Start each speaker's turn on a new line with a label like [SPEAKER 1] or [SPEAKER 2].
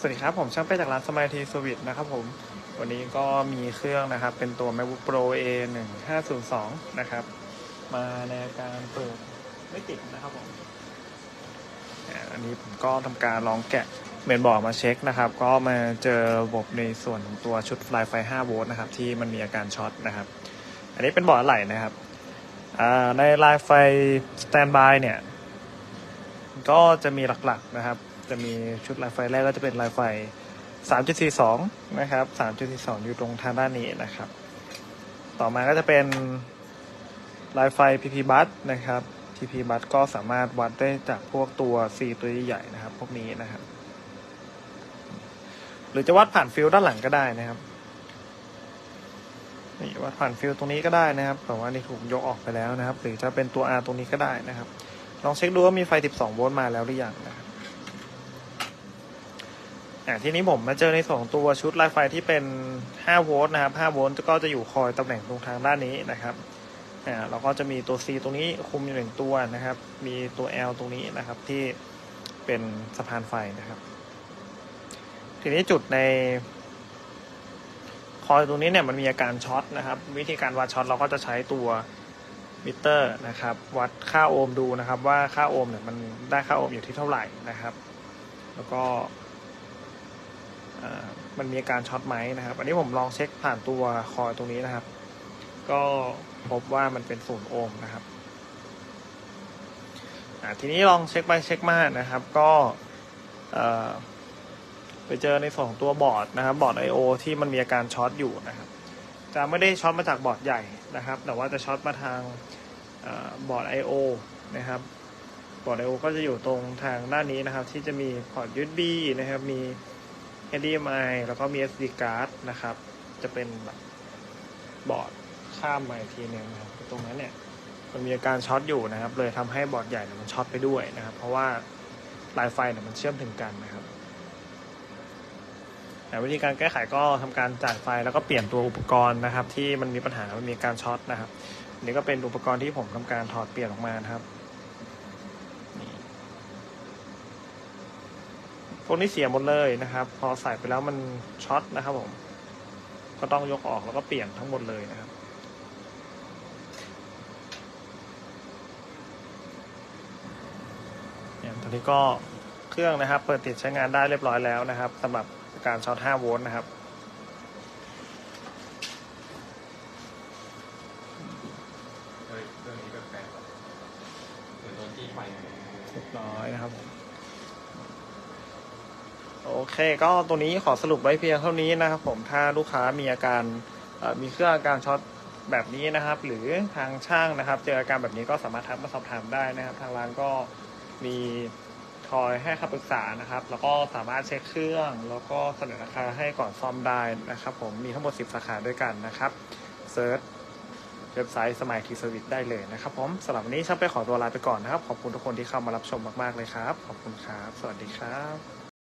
[SPEAKER 1] สวัสดีครับ ผมช่างเป้จากร้านสม i ยทีสวิตนะครับผม วันนี้ก็มีเครื่องนะครับ เป็นตัว MacBook Pro A 1 5 0 2นะครับ มาในอาการเปิดไม่ติดนะครับผม อันนี้ผมก็ทำการลองแกะเมนบอร์ดมาเช็คนะครับ ก็มาเจอระบบในส่วนของตัวชุดไฟไฟ 5 โวลต์นะครับ ที่มันมีอาการช็อตนะครับ อันนี้เป็นบอร์ดอะไหล่นะครับ ในลายไฟสแตนบายเนี่ย ก็จะมีหลักๆนะครับ จะมีชุดลายไฟแรกก็จะเป็นลายไฟ 3.42 นะครับ 3.42 อยู่ตรงทางด้านนี้นะครับ ต่อมาก็จะเป็นลายไฟ PP bus นะครับ PP bus ก็สามารถวัดได้จากพวกตัว C ตัวใหญ่ๆนะครับ พวกนี้นะครับ หรือจะวัดผ่านฟิลด้านหลังก็ได้นะครับนี่วัดผ่านฟิลตรงนี้ก็ได้นะครับแต่ว่านี่ถูกยกออกไปแล้วนะครับ หรือจะเป็นตัว R ตรงนี้ก็ได้นะครับ ลองเช็คดูว่ามีไฟ 12 โวลต์มาแล้วหรือยังนะครับ ทีนี้ผมมาเจอในส่วนของตัวชุดลายไฟที่เป็น 5 โวลต์นะครับ 5 โวลต์ก็จะอยู่คอยตำแหน่งตรงทางด้านนี้นะครับเราก็จะมีตัว C ตรงนี้คุมอยู่หนึ่งตัวนะครับ มีตัว L ตรงนี้นะครับที่เป็นสะพานไฟนะครับ ทีนี้จุดในคอยตรงนี้เนี่ยมันมีอาการช็อตนะครับ วิธีการวัดช็อตเราก็จะใช้ตัวมิเตอร์นะครับ วัดค่าโอห์มดูนะครับ ว่าค่าโอห์มเนี่ยมันได้ค่าโอห์มอยู่ที่เท่าไหร่นะครับ แล้วก็ มันมีอาการช็อตไหมนะครับ อันนี้ผมลองเช็คผ่านตัวคอยตรงนี้นะครับ ก็พบว่ามันเป็นศูนย์โอห์มนะครับทีนี้ลองเช็คไปเช็คมานะครับ ก็ไปเจอในส่วนของตัวบอร์ดนะครับ บอร์ด I/O ที่มันมีอาการช็อตอยู่นะครับ จะไม่ได้ช็อตมาจากบอร์ดใหญ่นะครับ แต่ว่าจะช็อตมาทางบอร์ด I/O นะครับบอร์ด I/O ก็จะอยู่ตรงทางด้านนี้นะครับ ที่จะมีพอร์ต USB นะครับมี HDMI แล้วก็มี SD card นะครับ จะเป็นแบบบอร์ดข้ามมาอีกทีหนึงนะครับ ตรงนั้นเนี่ยมันมีอาการช็อตอยู่นะครับ เลยทำให้บอร์ดใหญ่เนี่ยมันช็อตไปด้วยนะครับ เพราะว่าลายไฟเนี่ยมันเชื่อมถึงกันนะครับแต่วิธีการแก้ไขก็ทำการจ่ายไฟแล้วก็เปลี่ยนตัวอุปกรณ์นะครับ ที่มันมีปัญหามันมีการช็อตนะครับนนี้ก็เป็นอุปกรณ์ที่ผมทำการถอดเปลี่ยนออกมานะครับ พวกนี้เสียหมดเลยนะครับ พอใส่ไปแล้วมันช็อตนะครับผม ก็ต้องยกออกแล้วก็เปลี่ยนทั้งหมดเลยนะครับเนี่ยตอนนี้ก็เครื่องนะครับ เปิดติดใช้งานได้เรียบร้อยแล้วนะครับสำหรับการช็อต 5 โวลต์นะครับ
[SPEAKER 2] เฮ้ยเรื่องนี้แปลกๆว่ะเหมือนโดนจี้ไฟไง
[SPEAKER 1] เรียบร้อยนะครับผม โอเค ก็ตัวนี้ขอสรุปไว้เพียงเท่านี้นะครับผมถ้าลูกค้ามีอาการมีเครื่องอาการช็อตแบบนี้นะครับ หรือทางช่างนะครับ เจออาการแบบนี้ก็สามารถทักมาสอบถามได้นะครับ ทางร้านก็มีคอยให้คำปรึกษานะครับ แล้วก็สามารถเช็คเครื่อง แล้วก็เสนอราคาให้ก่อนซ่อมได้นะครับ ผมมีทั้งหมด 10 สาขาด้วยกันนะครับเซิร์ชเว็บไซต์สมัยทีสวิตได้เลยนะครับผมสำหรับวันนี้ช่างไปขอตัวลาไปก่อนนะครับ ขอบคุณทุกคนที่เข้ามารับชมมาก ๆ เลยครับ ขอบคุณครับ สวัสดีครับ